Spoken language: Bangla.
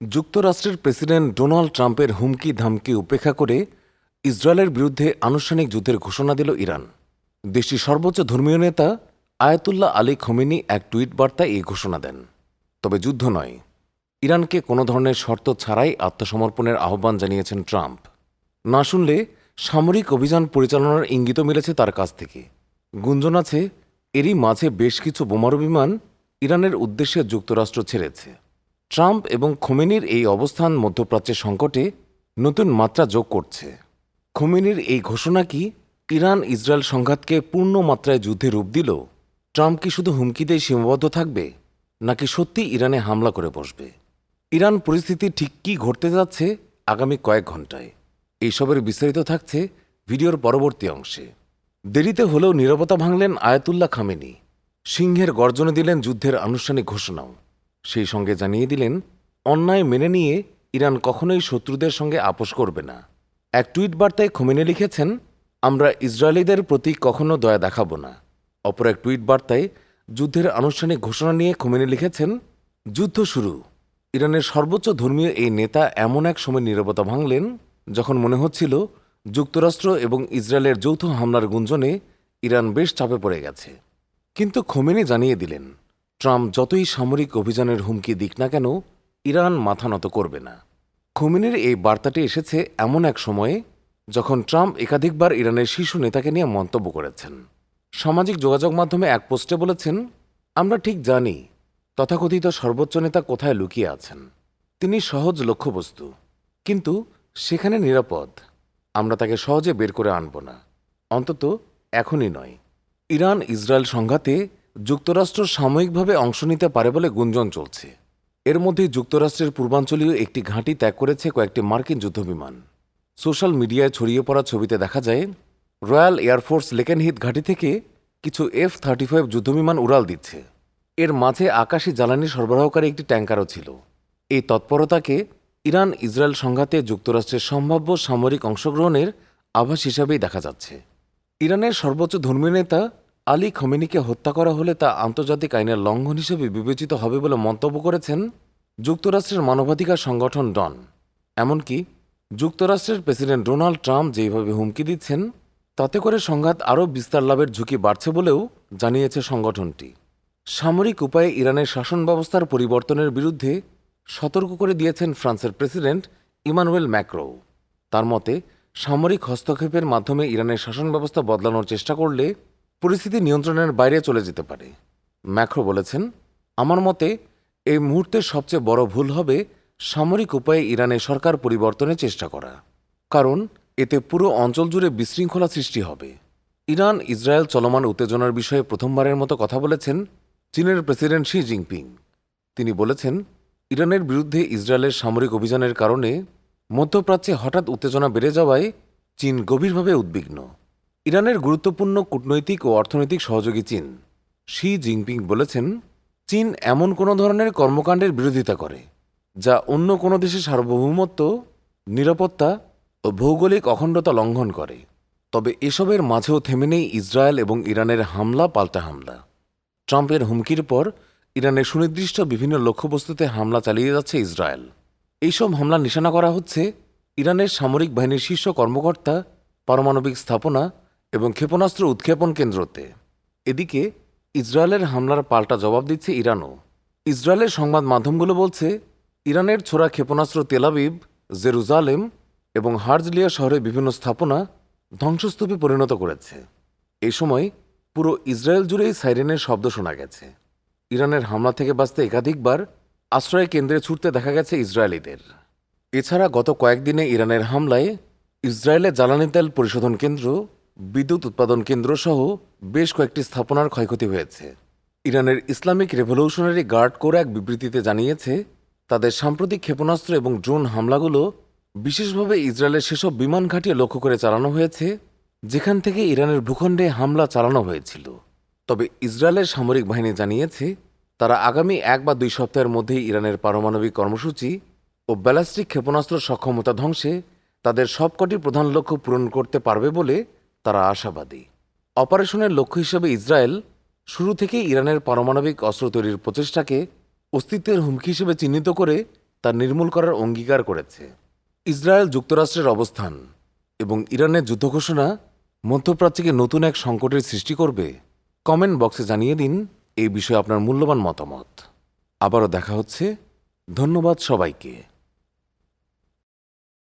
যুক্তরাষ্ট্রের প্রেসিডেন্ট ডোনাল্ড ট্রাম্পের হুমকি ধামকি উপেক্ষা করে ইসরায়েলের বিরুদ্ধে আনুষ্ঠানিক যুদ্ধের ঘোষণা দিল ইরান। দেশটির সর্বোচ্চ ধর্মীয় নেতা আয়াতুল্লাহ আলী খমেনি এক টুইট বার্তায় এই ঘোষণা দেন। তবে যুদ্ধ নয়, ইরানকে কোনো ধরনের শর্ত ছাড়াই আত্মসমর্পণের আহ্বান জানিয়েছেন ট্রাম্প। না শুনলে সামরিক অভিযান পরিচালনার ইঙ্গিত মিলেছে তার কাছ থেকে। গুঞ্জন আছে, এরই মাঝে বেশ কিছু বোমারু বিমান ইরানের উদ্দেশ্যে যুক্তরাষ্ট্র ছেড়েছে। ট্রাম্প এবং খোমেনির এই অবস্থান মধ্যপ্রাচ্যের সংকটে নতুন মাত্রা যোগ করছে। খোমেনির এই ঘোষণা কি ইরান ইসরায়েল সংঘাতকে পূর্ণ মাত্রায় যুদ্ধে রূপ দিল? ট্রাম্প কি শুধু হুমকিতেই সীমাবদ্ধ থাকবে, নাকি সত্যি ইরানে হামলা করে বসবে? ইরান পরিস্থিতি ঠিক কী ঘটতে যাচ্ছে আগামী কয়েক ঘন্টায় এইসবের বিস্তারিত থাকছে ভিডিওর পরবর্তী অংশে। দেরিতে হলেও নীরবতা ভাঙলেন আয়াতুল্লাহ খামেনি। সিংহের গর্জনে দিলেন যুদ্ধের আনুষ্ঠানিক ঘোষণাও। সেই সঙ্গে জানিয়ে দিলেন, অন্যায় মেনে নিয়ে ইরান কখনোই শত্রুদের সঙ্গে আপোষ করবে না। এক টুইট বার্তায় খোমেনি লিখেছেন, আমরা ইসরায়েলিদের প্রতি কখনো দয়া দেখাব না। অপর এক টুইট বার্তায় যুদ্ধের আনুষ্ঠানিক ঘোষণা নিয়ে খোমেনি লিখেছেন, যুদ্ধ শুরু। ইরানের সর্বোচ্চ ধর্মীয় এই নেতা এমন এক সময় নীরবতা ভাঙলেন যখন মনে হচ্ছিল যুক্তরাষ্ট্র এবং ইসরায়েলের যৌথ হামলার গুঞ্জনে ইরান বেশ চাপে পড়ে গেছে। কিন্তু খোমেনি জানিয়ে দিলেন ট্রাম্প যতই সামরিক অভিযানের হুমকি দিক না কেন, ইরান মাথা নত করবে না। খোমেনির এই বার্তাটি এসেছে এমন এক সময়ে যখন ট্রাম্প একাধিকবার ইরানের শীর্ষ নেতাকে নিয়ে মন্তব্য করেছেন। সামাজিক যোগাযোগ মাধ্যমে এক পোস্টে বলেছেন, আমরা ঠিক জানি তথাকথিত সর্বোচ্চ নেতা কোথায় লুকিয়ে আছেন। তিনি সহজ লক্ষ্যবস্তু, কিন্তু সেখানে নিরাপদ। আমরা তাকে সহজে বের করে আনব না। অন্তত এখনই নয়। ইরান ইসরায়েল সংঘাতে যুক্তরাষ্ট্র সাময়িকভাবে অংশ নিতে পারে বলে গুঞ্জন চলছে। এর মধ্যে যুক্তরাষ্ট্রের পূর্বাঞ্চলীয় একটি ঘাঁটি ত্যাগ করেছে কয়েকটি মার্কিন যুদ্ধবিমান। সোশ্যাল মিডিয়ায় ছড়িয়ে পড়া ছবিতে দেখা যায়, রয়্যাল এয়ারফোর্স লেকেনহিত ঘাঁটি থেকে কিছু এফ থার্টি ফাইভ যুদ্ধবিমান উড়াল দিচ্ছে। এর মাঝে আকাশী জ্বালানি সরবরাহকারী একটি ট্যাঙ্কারও ছিল। এই তৎপরতাকে ইরান ইসরায়েল সংঘাতে যুক্তরাষ্ট্রের সম্ভাব্য সামরিক অংশগ্রহণের আভাস হিসাবেই দেখা যাচ্ছে। ইরানের সর্বোচ্চ ধর্মীয় নেতা আলী খমেনিকে হত্যা করা হলে তা আন্তর্জাতিক আইনের লঙ্ঘন হিসেবে বিবেচিত হবে বলে মন্তব্য করেছেন যুক্তরাষ্ট্রের মানবাধিকার সংগঠন ডন। এমনকি যুক্তরাষ্ট্রের প্রেসিডেন্ট ডোনাল্ড ট্রাম্প যেভাবে হুমকি দিচ্ছেন, তাতে করে সংঘাত আরও বিস্তার লাভের ঝুঁকি বাড়ছে বলেও জানিয়েছে সংগঠনটি। সামরিক উপায়ে ইরানের শাসন ব্যবস্থার পরিবর্তনের বিরুদ্ধে সতর্ক করে দিয়েছেন ফ্রান্সের প্রেসিডেন্ট ইমানুয়েল ম্যাক্রো তার মতে, সামরিক হস্তক্ষেপের মাধ্যমে ইরানের শাসন ব্যবস্থা বদলানোর চেষ্টা করলে পরিস্থিতি নিয়ন্ত্রণের বাইরে চলে যেতে পারে। ম্যাক্রো বলেছেন, আমার মতে এই মুহূর্তে সবচেয়ে বড় ভুল হবে সামরিক উপায়ে ইরানের সরকার পরিবর্তনের চেষ্টা করা। কারণ এতে পুরো অঞ্চল জুড়ে বিশৃঙ্খলা সৃষ্টি হবে। ইরান, ইসরায়েল চলমান উত্তেজনার বিষয়ে প্রথমবারের মতো কথা বলেছেন চীনের প্রেসিডেন্ট শি জিনপিং। তিনি বলেছেন, ইরানের বিরুদ্ধে ইসরায়েলের সামরিক অভিযানের কারণে মধ্যপ্রাচ্যে হঠাৎ উত্তেজনা বেড়ে যাওয়ায় চীন গভীরভাবে উদ্বিগ্ন। ইরানের গুরুত্বপূর্ণ কূটনৈতিক ও অর্থনৈতিক সহযোগী চীন। শি জিনপিং বলেছেন, চীন এমন কোনো ধরনের কর্মকাণ্ডের বিরোধিতা করে, যা অন্য কোনো দেশের সার্বভৌমত্ব, নিরাপত্তা ও ভৌগোলিক অখণ্ডতা লঙ্ঘন করে। তবে এসবের মাঝেও থেমে নেই ইসরায়েল এবং ইরানের হামলা, পাল্টা হামলা। ট্রাম্পের হুমকির পর ইরানের সুনির্দিষ্ট বিভিন্ন লক্ষ্যবস্তুতে হামলা চালিয়ে যাচ্ছে ইসরায়েল। এইসব হামলা নিশানা করা হচ্ছে ইরানের সামরিক বাহিনীর শীর্ষ কর্মকর্তা, পারমাণবিক স্থাপনা এবং ক্ষেপণাস্ত্র উৎক্ষেপণ কেন্দ্রতে। এদিকে, ইসরায়েলের হামলার পাল্টা জবাব দিচ্ছে ইরানও। ইসরায়েলের সংবাদ মাধ্যমগুলো বলছে, ইরানের ছোড়া ক্ষেপণাস্ত্র তেলাবিব জেরুজালেম এবং হার্জলিয়া শহরে বিভিন্ন স্থাপনা ধ্বংসস্তূপে পরিণত করেছে। এই সময় পুরো ইসরায়েল জুড়েই সাইরেনের শব্দ শোনা গেছে। ইরানের হামলা থেকে বাঁচতে একাধিকবার আশ্রয় কেন্দ্রে ছুটতে দেখা গেছে ইসরায়েলিদের। এছাড়া গত কয়েকদিনে ইরানের হামলায় ইসরায়েলের জ্বালানি তেল পরিশোধন কেন্দ্র বিদ্যুৎ উৎপাদন কেন্দ্র সহ বেশ কয়েকটি স্থাপনার ক্ষয়ক্ষতি হয়েছে। ইরানের ইসলামিক রেভলিউশনারি গার্ড কোর এক বিবৃতিতে জানিয়েছে, তাদের সাম্প্রতিক ক্ষেপণাস্ত্র এবং ড্রোন হামলাগুলো বিশেষভাবে ইসরায়েলের সেসব বিমান ঘাঁটিয়ে লক্ষ্য করে চালানো হয়েছে, যেখান থেকে ইরানের ভূখণ্ডে হামলা চালানো হয়েছিল। তবে ইসরায়েলের সামরিক বাহিনী জানিয়েছে, তারা আগামী এক বা দুই সপ্তাহের মধ্যেই ইরানের পারমাণবিক কর্মসূচি ও ব্যালাস্টিক ক্ষেপণাস্ত্র সক্ষমতা ধ্বংসে তাদের সবকটি প্রধান লক্ষ্য পূরণ করতে পারবে বলে তারা আশাবাদী। অপারেশনের লক্ষ্য হিসেবে ইসরায়েল শুরু থেকেই ইরানের পারমাণবিক অস্ত্র তৈরির প্রচেষ্টাকে অস্তিত্বের হুমকি হিসেবে চিহ্নিত করে তা নির্মূল করার অঙ্গীকার করেছে। ইসরায়েল যুক্তরাষ্ট্রের অবস্থান এবং ইরানের যুদ্ধ ঘোষণা মধ্যপ্রাচ্যকে নতুন এক সংকটের সৃষ্টি করবে, কমেন্ট বক্সে জানিয়ে দিন এই বিষয়ে আপনার মূল্যবান মতামত। আবারও দেখা হচ্ছে। ধন্যবাদ সবাইকে।